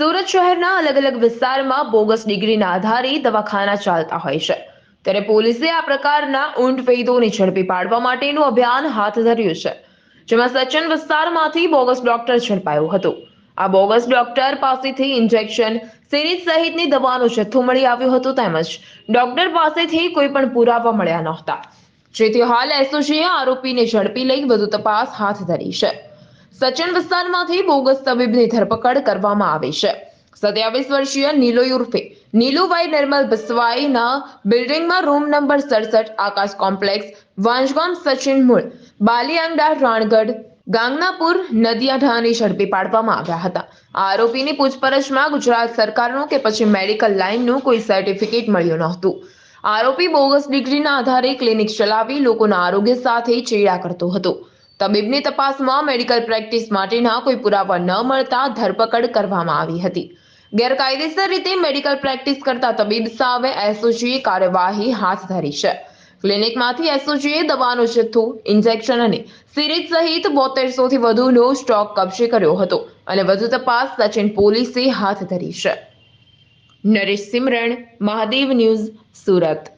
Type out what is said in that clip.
શહેરના અલગ અલગ વિસ્તારમાં બોગસ ડિગ્રીના આધારે દવાખાના ચાલતા હોય છે. ત્યારે પોલીસે આ પ્રકારના ઊંટ વૈદોને ઝડપી પાડવા માટેનું અભિયાન હાથ ધર્યું છે. જેમાં સચન વિસ્તારમાંથી બોગસ ડોક્ટર ઝડપાયો હતો. આ બોગસ ડોક્ટર પાસેથી ઇન્જેક્શન, સિરીજ સહિતની દવાનો જથ્થો મળી આવ્યો હતો તેમજ ડોક્ટર પાસેથી કોઈ પણ પુરાવા મળ્યા નહોતા. જેથી હાલ એસઓજીએ આરોપીને ઝડપી લઈ વધુ તપાસ હાથ ધરી છે. સચન વિસ્તારમાંથી બોગસ તબીબની ધરપકડ કરવામાં આવી છે. સત્યાવીસ વર્ષીય નીલો ઉર્ફે નીલુભાઈ નિર્મલ બસવાઈના બિલ્ડિંગમાં રૂમ નંબર સડસઠ આકાશ કોમ્પ્લેક્સ વાંસગામ સચિન મૂળ, બાલિયાંગડા, રાણગઢ, ગાંગનાપુર નદિયાઢાની ઝડપી પાડવામાં આવ્યા હતા. આરોપીની પૂછપરછમાં ગુજરાત સરકારનું કે પછી મેડિકલ લાઇનનું કોઈ સર્ટિફિકેટ મળ્યું નહોતું. આરોપી બોગસ ડિગ્રીના આધારે ક્લિનિક ચલાવી લોકોના આરોગ્ય સાથે ચેડા કરતો હતો. તબીબની તપાસમાં મેડિકલ પ્રેક્ટિસ માટેના કોઈ પુરાવા ન મળતા ધરપકડ કરવામાં આવી હતી. ગેરકાયદેસર રીતે મેડિકલ પ્રેક્ટિસ કરતા તબીબ સામે એસઓજીએ કાર્યવાહી હાથ ધરી છે. ક્લિનિકમાંથી એસઓજીએ દવાનો જથ્થો, ઇન્જેક્શન અને સિરીજ સહિત બોતેરસો થી વધુનો સ્ટોક કબજે કર્યો હતો અને વધુ તપાસ સચિન પોલીસે હાથ ધરી છે. નરેશ સિમરણ, મહાદેવ ન્યૂઝ સુરત.